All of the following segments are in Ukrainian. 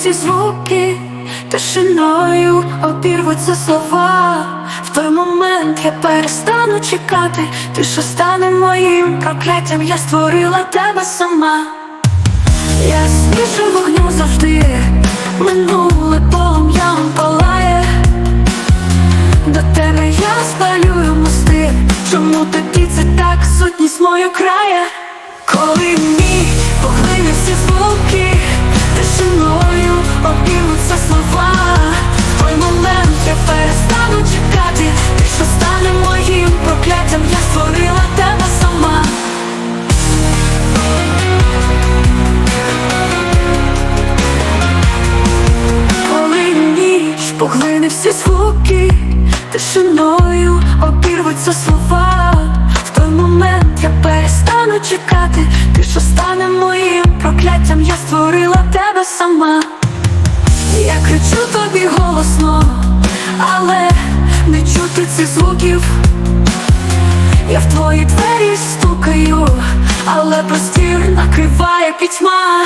всі звуки, тишиною обірвуться слова. В той момент я перестану чекати, ти що стане моїм прокляттям, я створила тебе сама. Я Ясніше вогню завжди, минуле полум'ям палає. До тебе я спалюю мости. Чому тоді це так сутність мою крає? Коли мій поглине всі звуки, тишиною обірвуться слова. В той момент я перестану чекати, ти що стане моїм прокляттям, я створила тебе сама. Я кричу тобі голосно, але не чути цих звуків. Я в твої двері стукаю, але простір накриває пітьма.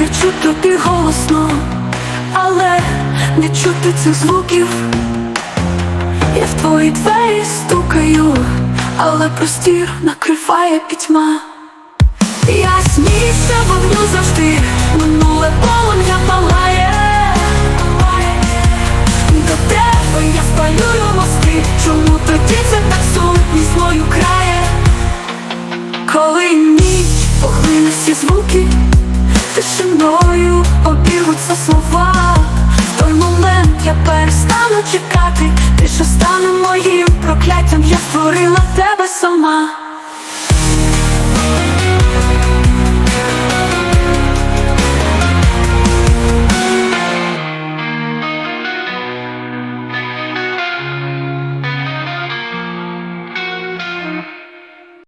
Кричу тобі голосно, але не чути цих звуків. Я в твої двері стукаю, але простір накриває пітьма. Я смійся вогню завжди, минуле полум'я палає. До тебе я спалюю мости, чому тоді це так сутність мою крає? Коли ніч поглине всі звуки, тишиною слова. В той момент я перестану чекати, ти що стане моїм прокляттям, я створила тебе сама.